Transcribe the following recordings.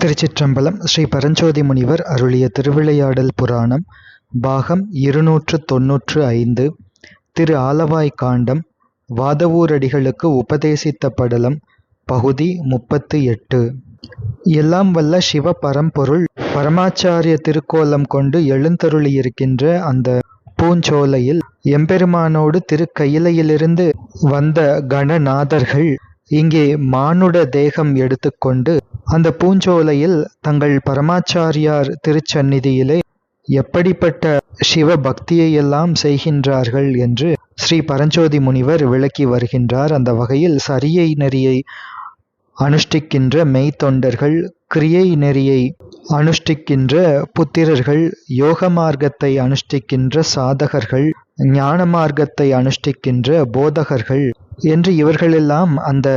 திருச்சிற்றம்பலம் ஸ்ரீ பரஞ்சோதி முனிவர் அருளிய திருவிளையாடல் புராணம் பாகம் இருநூற்று தொன்னூற்று ஐந்து திரு ஆலவாய் காண்டம் வாதவூரடிகளுக்கு உபதேசித்த படலம் பகுதி முப்பத்து எட்டு. எல்லாம் வல்ல சிவ பரம்பொருள் பரமாச்சாரிய திருக்கோலம் கொண்டு எழுந்தருளியிருக்கின்ற அந்த பூஞ்சோலையில் எம்பெருமானோடு திருக்கயிலையிலிருந்து வந்த கணநாதர்கள் இங்கே மானுட தேகம் எடுத்துக்கொண்டு அந்த பூஞ்சோலையில் தங்கள் பரமாச்சாரியார் திருச்சந்நிதியிலே எப்படிப்பட்ட சிவ பக்தியையெல்லாம் செய்கின்றார்கள் என்று ஸ்ரீ பரஞ்சோதி முனிவர் விளக்கி வருகின்றார். அந்த வகையில் சரியை நெறியை அனுஷ்டிக்கின்ற மெய்த்தொண்டர்கள் கிரியை நெறியை அனுஷ்டிக்கின்ற புத்திரர்கள் யோக மார்க்கத்தை அனுஷ்டிக்கின்ற சாதகர்கள் ஞான மார்க்கத்தை அனுஷ்டிக்கின்ற போதகர்கள் என்று இவர்களெல்லாம் அந்த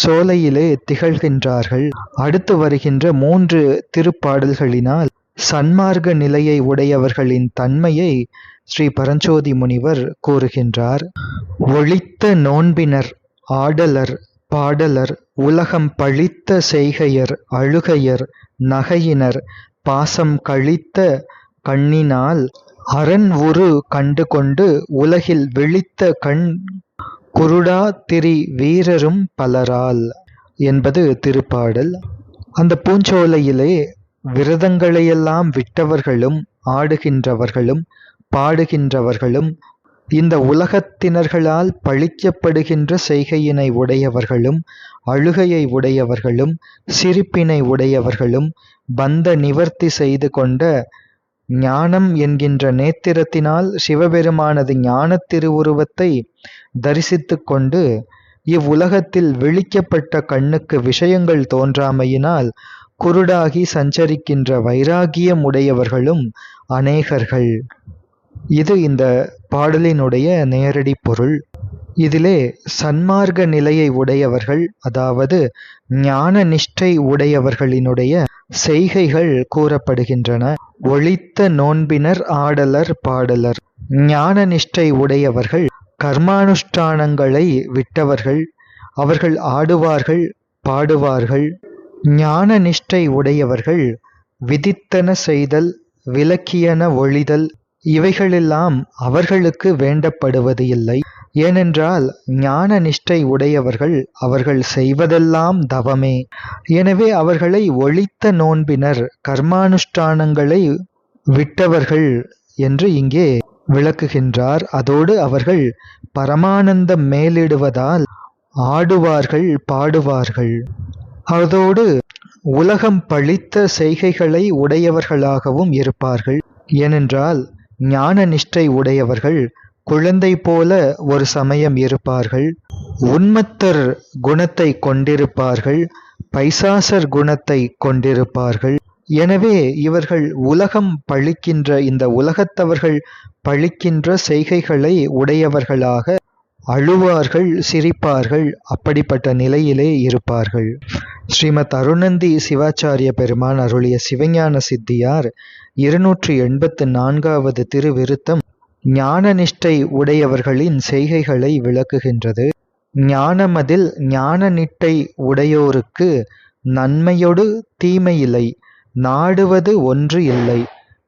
சோலையிலே திகழ்கின்றார்கள். அடுத்து வருகின்ற மூன்று திருப்பாடல்களினால் சன்மார்க்க நிலையை உடையவர்களின் தன்மையை ஸ்ரீ பரஞ்சோதி முனிவர் கூறுகின்றார். ஒழித்த நோன்பினர் ஆடலர் பாடலர் உலகம் பழித்த செய்கையர் அழுகையர் நகையினர் பாசம் கழித்த கண்ணினால் அரண் உரு கண்டு கொண்டு உலகில் விழித்த கண் குருடா திரி வீரரும் பலரால் என்பது திருப்பாடல். அந்த பூஞ்சோலையிலே விரதங்களையெல்லாம் விட்டவர்களும் ஆடுகின்றவர்களும் பாடுகின்றவர்களும் இந்த உலகத்தினர்களால் பழிக்கப்படுகின்ற செய்கையினை உடையவர்களும் அழுகையை உடையவர்களும் சிரிப்பினை உடையவர்களும் பந்த நிவர்த்தி செய்து கொண்ட ஞானம் என்கின்ற நேத்திரத்தினால் சிவபெருமானது ஞான திருவுருவத்தை தரிசித்து கொண்டு இவ்வுலகத்தில் விழிக்கப்பட்ட கண்ணுக்கு விஷயங்கள் தோன்றாமையினால் குருடாகி சஞ்சரிக்கின்ற வைராகியம் உடையவர்களும் அநேகர்கள். இது இந்த பாடலினுடைய நேரடி பொருள். இதிலே சன்மார்க்க நிலையை உடையவர்கள் அதாவது ஞான நிஷ்டை உடையவர்களினுடைய செய்கைகள் கூறப்படுகின்றன. ஒழித்த நோன்பினர் ஆடலர் பாடலர். ஞான நிஷ்டை உடையவர்கள் கர்மானுஷ்டானங்களை விட்டவர்கள். அவர்கள் ஆடுவார்கள் பாடுவார்கள். ஞான நிஷ்டை உடையவர்கள் விதித்தன செய்தல் விலக்கியன ஒழிதல். இவைகளெல்லாம் அவர்களுக்கு வேண்டப்படுவது இல்லை ஏனென்றால் ஞான நிஷ்டை உடையவர்கள் அவர்கள் செய்வதெல்லாம் தவமே. எனவே அவர்களை ஒழித்த நோன்பினர் கர்மானுஷ்டானங்களை விட்டவர்கள் என்று இங்கே விளக்குகின்றார். அதோடு அவர்கள் பரமானந்தம் மேலிடுவதால் ஆடுவார்கள் பாடுவார்கள். அதோடு உலகம் பழித்த செய்கைகளை உடையவர்களாகவும் இருப்பார்கள். ஏனென்றால் ஞான நிஷ்டை உடையவர்கள் குழந்தை போல ஒரு சமயம் இருப்பார்கள். உன்மத்தர் குணத்தை கொண்டிருப்பார்கள். பைசாசர் குணத்தை கொண்டிருப்பார்கள். எனவே இவர்கள் உலகம் பழிக்கின்ற இந்த உலகத்தவர்கள் பழிக்கின்ற செய்கைகளை உடையவர்களாக அழுவார்கள் சிரிப்பார்கள் அப்படிப்பட்ட நிலையிலே இருப்பார்கள். ஸ்ரீமத் அருணந்தி சிவாச்சாரிய பெருமான் அருளிய சிவஞான சித்தியார் இருநூற்றி எண்பத்து நான்காவது திருவிருத்தம் ஞான நிஷ்டை உடையவர்களின் செய்கைகளை விளக்குகின்றது. ஞானமதில் ஞான நிட்டை உடையோருக்கு நன்மையொடு தீமையில்லை நாடுவது ஒன்று இல்லை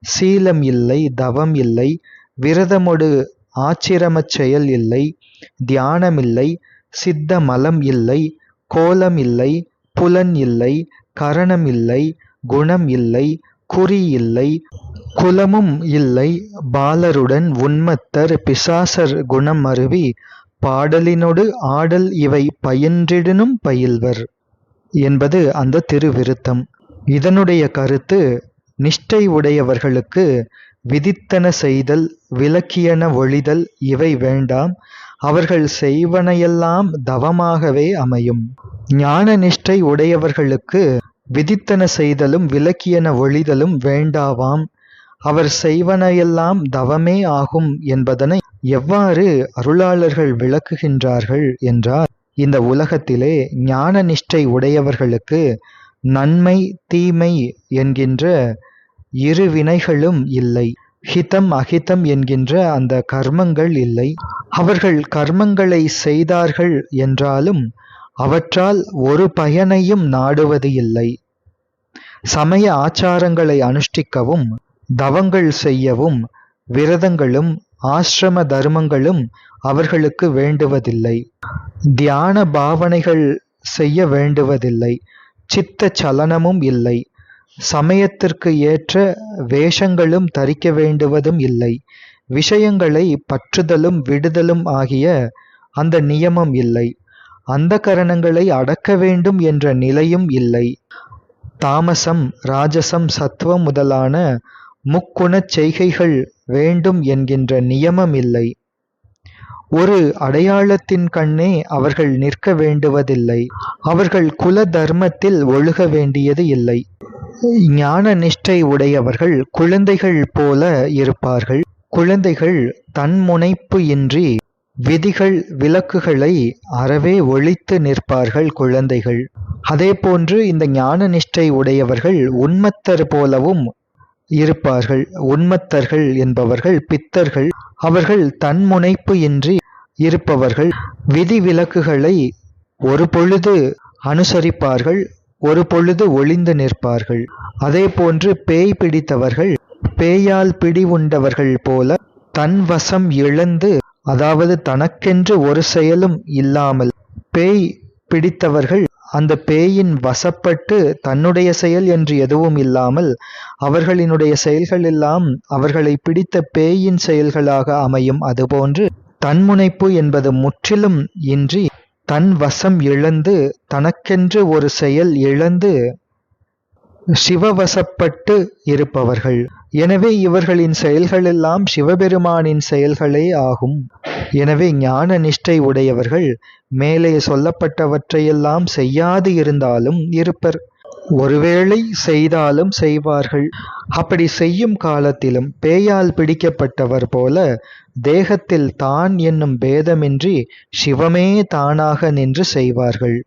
சீலம் இல்லை தவம் இல்லை விரதமொடு ஆச்சிரமச் செயல் இல்லை தியானமில்லை சித்த மலம் இல்லை கோலம் இல்லை புலன் இல்லை கரணம் இல்லை குணம் இல்லை குறி இல்லை குலமும் இல்லை. பாலருடன் உன்மத்தர் பிசாசர் குணம் அருவி பாடலினொடு ஆடல் இவை பயின்றிடனும் பயில்வர் என்பது அந்த திருவிருத்தம். இதனுடைய கருத்து நிஷ்டை உடையவர்களுக்கு விதித்தன செய்தல் விலக்கியன ஒழிதல் இவை வேண்டாம். அவர்கள் செய்வனையெல்லாம் தவமாகவே அமையும். ஞான நிஷ்டை உடையவர்களுக்கு விதித்தன செய்தலும் விலக்கியன ஒழிதலும் வேண்டாவாம். அவர் செய்வனையெல்லாம் தவமே ஆகும் என்பதனை எவ்வாறு அருளாளர்கள் விளக்குகின்றார்கள் என்றால் இந்த உலகத்திலே ஞான நிஷ்டை உடையவர்களுக்கு நன்மை தீமை என்கின்ற இரு வினைகளும் இல்லை. ஹிதம் அஹிதம் என்கின்ற அந்த கர்மங்கள் இல்லை. அவர்கள் கர்மங்களை செய்தார்கள் என்றாலும் அவற்றால் ஒரு பயனையும் நாடுவது இல்லை. சமய ஆச்சாரங்களை அனுஷ்டிக்கவும் தவங்கள் செய்யவும் விரதங்களும் ஆசிரம தர்மங்களும் அவர்களுக்கு வேண்டுவதில்லை. தியான பாவனைகள் செய்ய வேண்டுவதில்லை. சித்த சலனமும் இல்லை. சமயத்திற்கு ஏற்ற வேஷங்களும் தரிக்க வேண்டுவதும் இல்லை. விஷயங்களை பற்றுதலும் விடுதலும் ஆகிய அந்த நியமம் இல்லை. அந்த கரணங்களை அடக்க வேண்டும் என்ற நிலையும் இல்லை. தாமசம் ராஜசம் சத்துவம் முதலான முக்குணச் செய்கைகள் வேண்டும் என்கின்ற நியமம் இல்லை. ஒரு அடையாளத்தின் கண்ணே அவர்கள் நிற்க வேண்டுவதில்லை. அவர்கள் குல தர்மத்தில் ஒழுக வேண்டியது இல்லை. ஞான நிஷ்டை உடையவர்கள் குழந்தைகள் போல இருப்பார்கள். குழந்தைகள் தன்முனைப்பு இன்றி விதிகள் விலக்குகளை அறவே ஒழித்து நிற்பார்கள் குழந்தைகள். அதேபோன்று இந்த ஞான நிஷ்டை உடையவர்கள் உன்மத்தர் போலவும் இருப்பார்கள். உன்மத்தர்கள் என்பவர்கள் பித்தர்கள். அவர்கள் தன்முனைப்பு இன்றி இருப்பவர்கள். விதி விலக்குகளை ஒரு பொழுது அனுசரிப்பார்கள் ஒரு பொழுது ஒளிந்து நிற்பார்கள். அதே போன்று பேய் பிடித்தவர்கள் பேயால் பிடி உண்டவர்கள் போல தன் வசம் இழந்து அதாவது தனக்கென்று ஒரு செயலும் இல்லாமல் பேய் பிடித்தவர்கள் அந்த பேயின் வசப்பட்டு தன்னுடைய செயல் என்று எதுவும் இல்லாமல் அவர்களினுடைய செயல்கள் எல்லாம் அவர்களை பிடித்த பேயின் செயல்களாக அமையும் அதுபோன்று தன்முனைப்பு என்பது முற்றிலும் இன்றி தன் வசம் இழந்து தனக்கென்று ஒரு செயல் இழந்து சிவவசப்பட்டு இருப்பவர்கள். எனவே இவர்களின் செயல்களெல்லாம் சிவபெருமானின் செயல்களே ஆகும். எனவே ஞான நிஷ்டை உடையவர்கள் மேலே சொல்லப்பட்டவற்றையெல்லாம் செய்யாது இருந்தாலும் இருப்பர். ஒருவேளை செய்தாலும் செய்வார்கள். அப்படி செய்யும் காலத்திலும் பேயால் பிடிக்கப்பட்டவர் போல தேகத்தில் தான் என்னும் பேதமின்றி சிவமே தானாக நின்று செய்வார்கள்.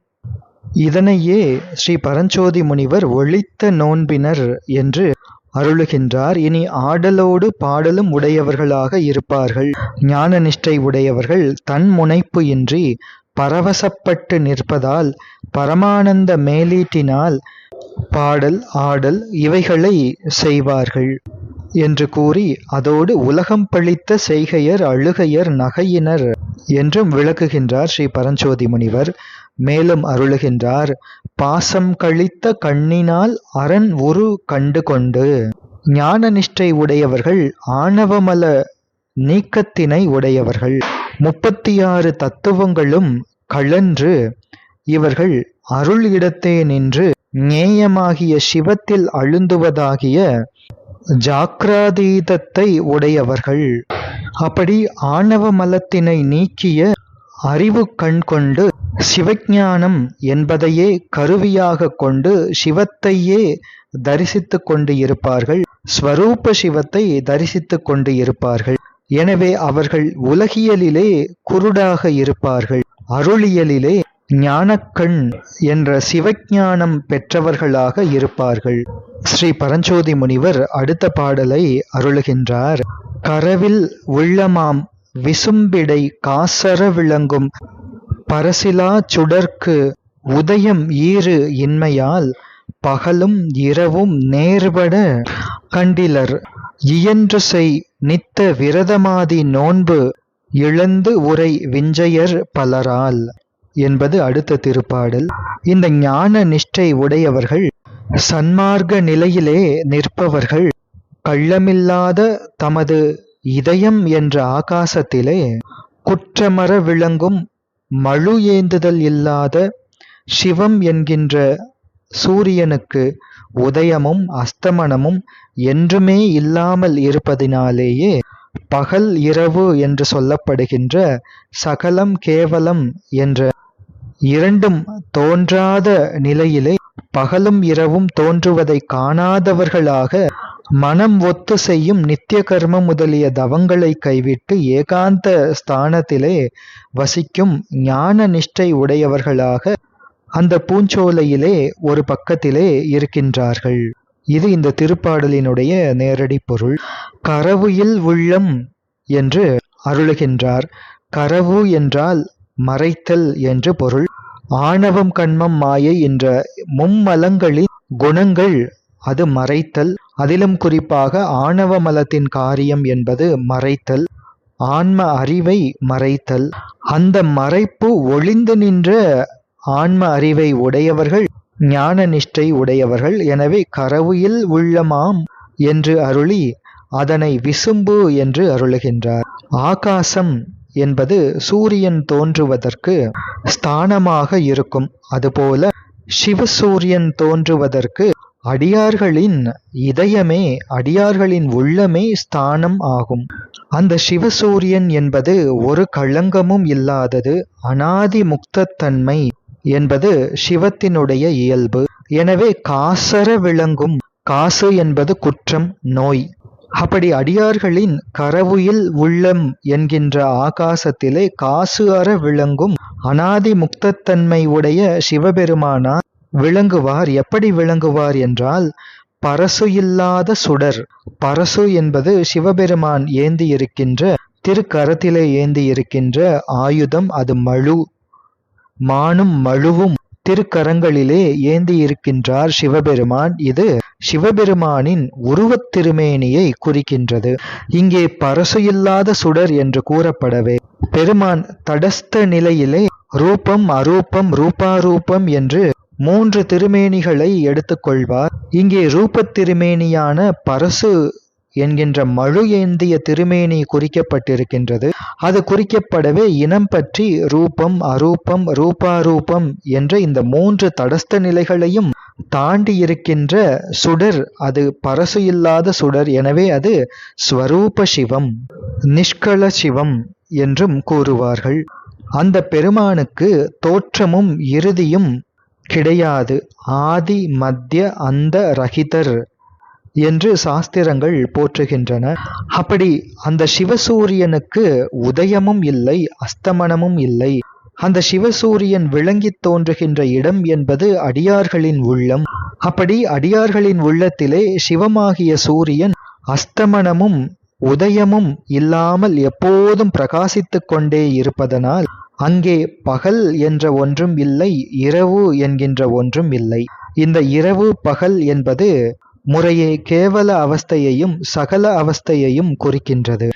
இதனையே ஸ்ரீ பரஞ்சோதி முனிவர் ஒழித்த நோன்பினர் என்று அருளுகின்றார். இனி ஆடலோடு பாடலும் உடையவர்களாக இருப்பார்கள். ஞான நிஷ்டை உடையவர்கள் தன் முனைப்பு இன்றி பரவசப்பட்டு நிற்பதால் பரமானந்த மேலீட்டினால் பாடல் ஆடல் இவைகளை செய்வார்கள் என்று கூறி அதோடு உலகம் பழித்த செய்கையர் அழுகையர் நகையினர் என்றும் விளக்குகின்றார் ஸ்ரீ பரஞ்சோதி முனிவர். மேலும் அருளுகின்றார் பாசம் கழித்த கண்ணினால் அரண் உரு கண்டு கொண்டு ஞான நிஷ்டை உடையவர்கள் ஆணவமல நீக்கத்தினை உடையவர்கள். முப்பத்தி ஆறு தத்துவங்களும் கழன்று இவர்கள் அருள் இடத்தே நின்று நேயமாகிய சிவத்தில் அழுந்துவதாகிய ஜாக்ராதீதத்தை உடையவர்கள். அப்படி ஆணவ மலத்தினை நீக்கிய அறிவு கண் கொண்டு சிவஞானம் என்பதையே கருவியாக கொண்டு சிவத்தையே தரிசித்து கொண்டு இருப்பார்கள் ஸ்வரூப சிவத்தை தரிசித்து கொண்டு இருப்பார்கள் எனவே அவர்கள் உலகியலிலே குருடாக இருப்பார்கள். அருளியலிலே ஞானக்கண் என்ற சிவஞானம் பெற்றவர்களாக இருப்பார்கள். ஸ்ரீ பரஞ்சோதி முனிவர் அடுத்த பாடலை அருளுகின்றார். கரவில் உள்ளமாம் விசும்பிடை காசர விளங்கும் பரசிலா சுடர்க்கு உதயம் ஈறு இன்மையால் பகலும் இரவும் நேர்பட கண்டிலர். இயன்று செய் நித்த விரதமாதி நோன்பு இழந்து உரை விஞ்சையர் பலரால் என்பது அடுத்த திருப்பாடல். இந்த ஞான நிஷ்டை உடையவர்கள் சன்மார்க்க நிலையிலே நிற்பவர்கள். கள்ளமில்லாத தமது இதயம் என்ற ஆகாசத்திலே குற்றமர விளங்கும் மழு ஏந்துதல் இல்லாத சிவம் என்கின்ற சூரியனுக்கு உதயமும் அஸ்தமனமும் என்றுமே இல்லாமல் இருப்பதினாலேயே பகல் இரவு என்று சொல்லப்படுகின்ற சகலம் கேவலம் என்ற இரண்டும் தோன்றாத நிலையிலே பகலும் இரவும் தோன்றுவதை காணாதவர்களாக மனம் ஒத்து செய்யும் நித்திய கர்மம் முதலிய தவங்களை கைவிட்டு ஏகாந்த ஸ்தானத்திலே வசிக்கும் ஞான நிஷ்டை உடையவர்களாக அந்த பூஞ்சோலையிலே ஒரு பக்கத்திலே இருக்கின்றார்கள். இது இந்த திருப்பாடலினுடைய நேரடி பொருள். கரவுயில் உள்ளம் என்று அருளுகின்றார். கரவு என்றால் மறைத்தல் என்று பொருள். ஆணவம் கண்மம் மாயை என்ற மும்மலங்களின் குணங்கள் அது மறைத்தல். அதிலும் குறிப்பாக ஆணவ மலத்தின் காரியம் என்பது மறைத்தல் ஆன்ம அறிவை மறைத்தல். அந்த மறைப்பு ஒளிந்து நின்ற ஆன்ம அறிவை உடையவர்கள் ஞான நிஷ்டை உடையவர்கள். எனவே கரவுயில் உள்ளமாம் என்று அருளி அதனை விசும்பு என்று அருளுகின்றார். ஆகாசம் என்பது சூரியன் தோன்றுவதற்கு ஸ்தானமாக இருக்கும். அதுபோல சிவசூரியன் தோன்றுவதற்கு அடியார்களின் இதயமே அடியார்களின் உள்ளமே ஸ்தானம் ஆகும். அந்த சிவசூரியன் என்பது ஒரு களங்கமும் இல்லாதது அனாதி முக்தத்தன்மை என்பது சிவத்தினுடைய இயல்பு. எனவே காசர விளங்கும் காசு என்பது குற்றம் நோய். அப்படி அடியார்களின் கரவுயில் உள்ளம் என்கின்ற ஆகாசத்திலே காசு அற விளங்கும் அனாதி முக்தத்தன்மை உடைய சிவபெருமானார் விளங்குவார். எப்படி விளங்குவார் என்றால் பரசு இல்லாத சுடர். பரசு என்பது சிவபெருமான் ஏந்தி இருக்கின்ற திருக்கரத்திலே ஏந்தி இருக்கின்ற ஆயுதம். அது மழு. மானும் மழுவும் திருக்கரங்களிலே ஏந்தி இருக்கின்றார் சிவபெருமான். இது சிவபெருமானின் உருவத் திருமேனியை குறிக்கின்றது. இங்கே பரசு இல்லாத சுடர் என்று கூறப்படவே பெருமான் தடஸ்த நிலையிலே ரூபம் அரூபம் ரூபாரூபம் என்று மூன்று திருமேனிகளை எடுத்துக்கொள்வார். இங்கே ரூபத் திருமேனியான பரசு என்கின்ற மழு ஏந்திய திருமேனி குறிக்கப்பட்டிருக்கின்றது. அது குறிக்கப்படவே இனம் பற்றி ரூபம் அரூபம் ரூபாரூபம் என்ற இந்த மூன்று தடஸ்த நிலைகளையும் தாண்டி இருக்கின்ற சுடர் அது பரசு இல்லாத சுடர் எனவே அது ஸ்வரூப சிவம் நிஷ்கள சிவம் என்றும் கூறுவார்கள். அந்த பெருமானுக்கு தோற்றமும் இறுதியும் கிடையாது. ஆதி மத்திய அந்த ரஹிதர் என்று சாஸ்திரங்கள் போற்றுகின்றன. அப்படி அந்த சிவசூரியனுக்கு உதயமும் இல்லை அஸ்தமனமும் இல்லை. அந்த சிவசூரியன் விளங்கி தோன்றுகின்ற இடம் என்பது அடியார்களின் உள்ளம். அப்படி அடியார்களின் உள்ளத்திலே சிவமாகிய சூரியன் அஸ்தமனமும் உதயமும் இல்லாமல் எப்போதும் பிரகாசித்துக் கொண்டே இருப்பதனால் அங்கே பகல் என்ற ஒன்றும் இல்லை இரவு என்கின்ற ஒன்றும் இல்லை. இந்த இரவு பகல் என்பது முறையே கேவல அவஸ்தையையும் சகல அவஸ்தையையும் குறிக்கின்றது.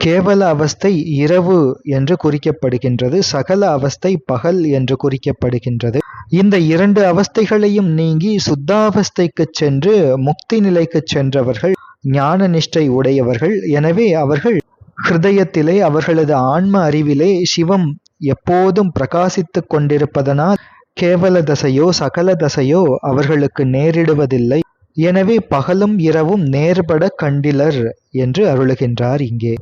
கேவல அவஸ்தை இரவு என்று குறிக்கப்படுகின்றது சகல அவஸ்தை பகல் என்று குறிக்கப்படுகின்றது. இந்த இரண்டு அவஸ்தைகளையும் நீங்கி சுத்தாவஸ்தைக்கு சென்று முக்தி நிலைக்கு சென்றவர்கள் ஞான நிஷ்டை உடையவர்கள். எனவே அவர்கள் ஹிருதயத்திலே அவர்களது ஆன்ம அறிவிலே சிவம் எப்போதும் பிரகாசித்துக் கொண்டிருப்பதனால் கேவல தசையோ சகல தசையோ அவர்களுக்கு நேரிடுவதில்லை. எனவே பகலும் இரவும் நேர்பட கண்டிலர் என்று அருளுகின்றார் இங்கே.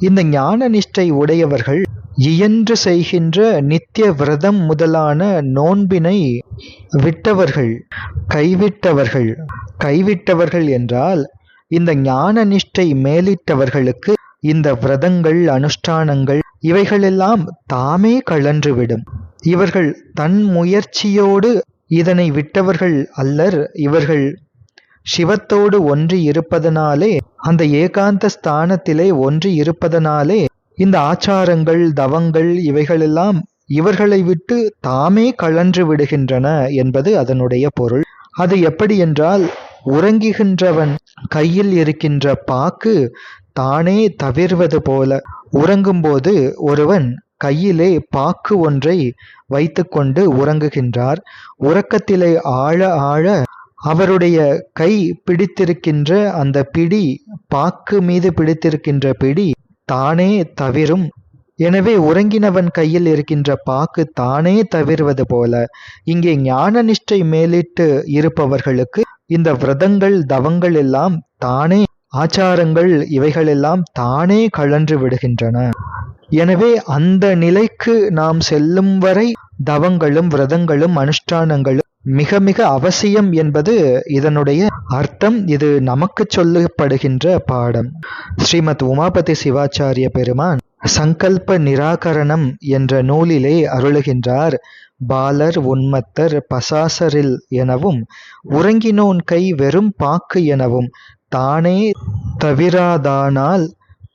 இந்த ஞான நிஷ்டை உடையவர்கள் இயன்று செய்கின்ற நித்திய விரதம் முதலான நோன்பினை விட்டவர்கள் கைவிட்டவர்கள் கைவிட்டவர்கள் என்றால் இந்த ஞான நிஷ்டை மேலிட்டவர்களுக்கு இந்த விரதங்கள் அனுஷ்டானங்கள் இவைகளெல்லாம் தாமே கழன்றுவிடும். இவர்கள் தன் முயற்சியோடு இதனை விட்டவர்கள் அல்லர். இவர்கள் சிவத்தோடு ஒன்றி இருப்பதனாலே அந்த ஏகாந்த ஸ்தானத்திலே ஒன்று இருப்பதனாலே இந்த ஆச்சாரங்கள் தவங்கள் இவைகளெல்லாம் இவர்களை விட்டு தாமே கழன்று விடுகின்றன என்பது அதனுடைய பொருள். அது எப்படி என்றால் உறங்குகின்றவன் கையில் இருக்கின்ற பாக்கு தானே தவிர்வது போல. உறங்கும்போது ஒருவன் கையிலே பாக்கு ஒன்றை வைத்துக்கொண்டு உறங்குகின்றார். உறக்கத்திலே ஆழ ஆழ அவருடைய கை பிடித்திருக்கின்ற அந்த பிடி பாக்கு மீது பிடித்திருக்கின்ற பிடி தானே தவிரும். எனவே உறங்கினவன் கையில் இருக்கின்ற பாக்கு தானே தவிர்வது போல. இங்கே ஞான நிஷ்டை மேலிட்டு இருப்பவர்களுக்கு இந்த விரதங்கள் தவங்கள் எல்லாம் தானே ஆச்சாரங்கள் இவைகளெல்லாம் தானே கழன்று விடுகின்றன. எனவே அந்த நிலைக்கு நாம் செல்லும் வரை தவங்களும் விரதங்களும் அனுஷ்டானங்களும் மிக மிக அவசியம் என்பது இதனுடைய அர்த்தம். இது நமக்கு சொல்லப்படுகின்ற பாடம். ஸ்ரீமத் உமாபதி சிவாச்சாரிய பெருமான் சங்கல்ப நிராகரணம் என்ற நூலிலே அருளுகின்றார். பாலர் உன்மத்தர் பசாசரில் எனவும் உறங்கினோன் கை வெறும் பாக்கு எனவும் தானே தவிராதானால்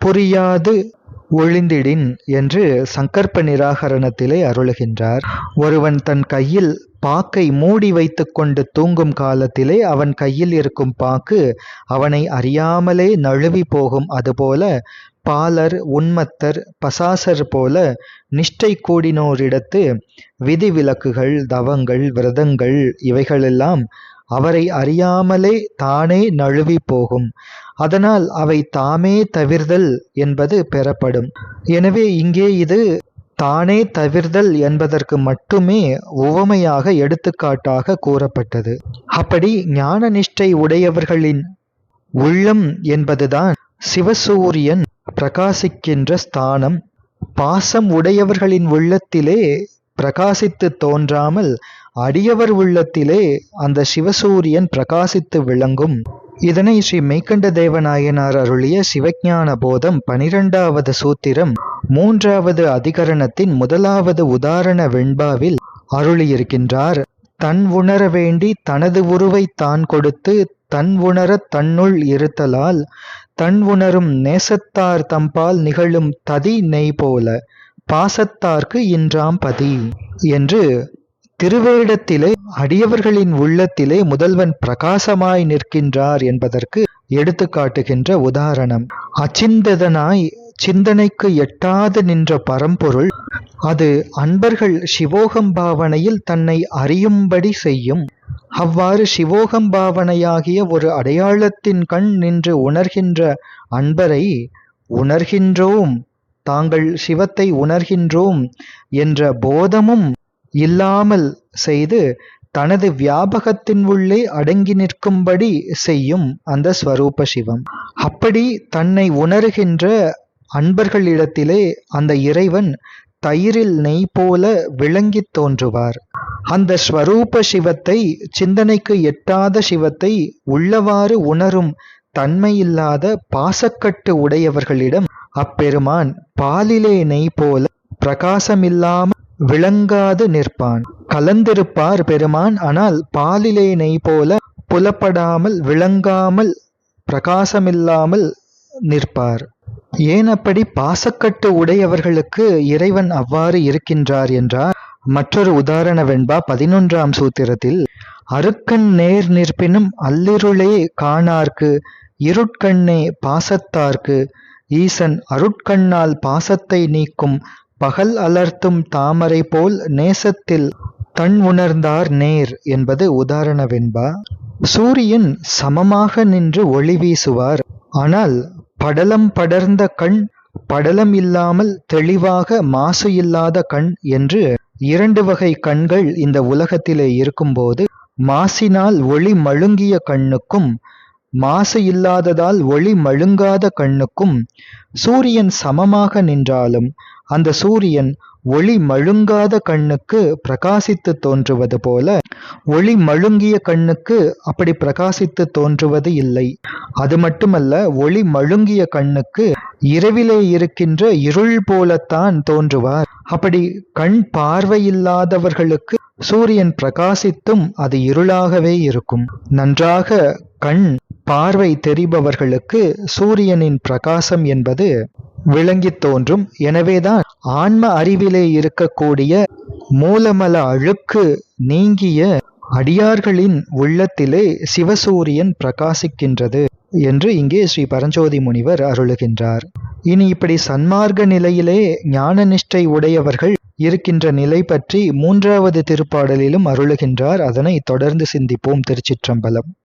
புரியாது ஒழிந்திடின் என்று சங்கற்ப நிராகரணத்திலே அருளுகின்றார். ஒருவன் தன் கையில் பாக்கை மூடி வைத்துக்கொண்டு தூங்கும் காலத்திலே அவன் கையில் இருக்கும் பாக்கு அவனை அறியாமலே நழுவி போகும். அதுபோல பாலர் உன்மத்தர் பசாசர் போல நிஷ்டை கூடினோரிடத்து விதிவிலக்குகள் தவங்கள் விரதங்கள் இவைகளெல்லாம் அவரை அறியாமலே தானே நழுவி போகும். அதனால் அவை தாமே தவிர்தல் என்பது பெறப்படும். எனவே இங்கே இது தானே தவிர்தல் என்பதற்கு மட்டுமே உவமையாக எடுத்துக்காட்டாக கூறப்பட்டது. அப்படி ஞான நிஷ்டை உடையவர்களின் உள்ளம் என்பதுதான் சிவசூரியன் பிரகாசிக்கின்ற ஸ்தானம். பாசம் உடையவர்களின் உள்ளத்திலே பிரகாசித்து தோன்றாமல் அடியவர் உள்ளத்திலே அந்த சிவசூரியன் பிரகாசித்து விளங்கும். இதனை ஸ்ரீ மெய்கண்ட தேவநாயனார் அருளிய சிவஞான போதம் பனிரெண்டாவது சூத்திரம் மூன்றாவது அதிகரணத்தின் முதலாவது உதாரண வெண்பாவில் அருளியிருக்கின்றார். தன் உணர வேண்டி தனது உருவை தான் கொடுத்து தன் உணரத் தன்னுள் இருத்தலால் தன் உணரும் நேசத்தார் தம்பால் நிகழும் ததி நெய் போல பாசத்தார்க்கு இன்றாம் பதி என்று திருவேடத்திலே அடியவர்களின் உள்ளத்திலே முதல்வன் பிரகாசமாய் நிற்கின்றார் என்பதற்கு எடுத்துக்காட்டுகின்ற உதாரணம். அச்சிந்ததனாய் சிந்தனைக்கு எட்டாது நின்ற பரம்பொருள் அது அன்பர்கள் சிவோகம் பாவனையில் தன்னை அறியும்படி செய்யும். அவ்வாறு சிவோகம் பாவனையாகிய ஒரு அடையாளத்தின் கண் நின்று உணர்கின்ற அன்பரை உணர்கின்றோம். தாங்கள் சிவத்தை உணர்கின்றோம் என்ற போதமும் இல்லாமல் செய்து தனது வியாபகத்தின் உள்ளே அடங்கி நிற்கும்படி செய்யும் அந்த ஸ்வரூப சிவம். அப்படி தன்னை உணர்கின்ற அன்பர்களிடத்திலே அந்த இறைவன் தயிரில் நெய் போல விளங்கித் தோன்றுவார். அந்த ஸ்வரூப சிவத்தை சிந்தனைக்கு எட்டாத சிவத்தை உள்ளவாறு உணரும் தன்மையில்லாத பாசக்கட்டு உடையவர்களிடம் அப்பெருமான் பாலிலே நெய் போல பிரகாசமில்லாமல் விளங்காது நிற்பான். கலந்திருப்பார் பெருமான் ஆனால் பாலிலே நெய் போல புலப்படாமல் விளங்காமல் பிரகாசமில்லாமல் நிற்பார். ஏன் அப்படி பாசக்கட்டு உடையவர்களுக்கு இறைவன் அவ்வாறு இருக்கின்றார் என்றார். மற்றொரு உதாரண வெண்பா பதினொன்றாம் சூத்திரத்தில் அருக்கண் நேர் நிற்பினும் அல்லிருளே காணார்க்கு இருட்கண்ணே பாசத்தார்க்கு ஈசன் அருட்கண்ணால் பாசத்தை நீக்கும் பகல் அலர்த்தும் தாமரை போல் நேசத்தில் தன் உணர்ந்தார் நேர் என்பது உதாரண வெண்பா சூரியன் சமமாக நின்று ஒளி வீசுவார். ஆனால் படலம் படர்ந்த கண் படலம் இல்லாமல் தெளிவாக மாசு இல்லாத கண் என்று இரண்டு வகை கண்கள் இந்த உலகத்திலே இருக்கும்போது மாசினால் ஒளி மழுங்கிய கண்ணுக்கும் மாசு இல்லாததால் ஒளி மழுங்காத கண்ணுக்கும் சூரியன் சமமாக நின்றாலும் அந்த சூரியன் ஒளி மழுங்காத கண்ணுக்கு பிரகாசித்து தோன்றுவது போல ஒளி மழுங்கிய கண்ணுக்கு அப்படி பிரகாசித்து தோன்றுவது இல்லை. அது மட்டுமல்ல ஒளி மழுங்கிய கண்ணுக்கு இரவிலே இருக்கின்ற இருள் போலத்தான் தோன்றுவார். அப்படி கண் பார்வையில்லாதவர்களுக்கு சூரியன் பிரகாசித்தும் அது இருளாகவே இருக்கும். நன்றாக கண் பார்வை தெரிபவர்களுக்கு சூரியனின் பிரகாசம் என்பது விளங்கித் தோன்றும். எனவேதான் ஆன்ம அறிவிலே இருக்கக்கூடிய மூலமல அழுக்கு நீங்கிய அடியார்களின் உள்ளத்திலே சிவசூரியன் பிரகாசிக்கின்றது என்று இங்கே ஸ்ரீ பரஞ்சோதி முனிவர் அருளுகின்றார். இனி இப்படி சன்மார்க்க நிலையிலே ஞான நிஷ்டை உடையவர்கள் இருக்கின்ற நிலை பற்றி மூன்றாவது திருப்பாடலிலும் அருளுகின்றார். அதனை தொடர்ந்து சிந்திப்போம் திருச்சிற்றம்பலம்.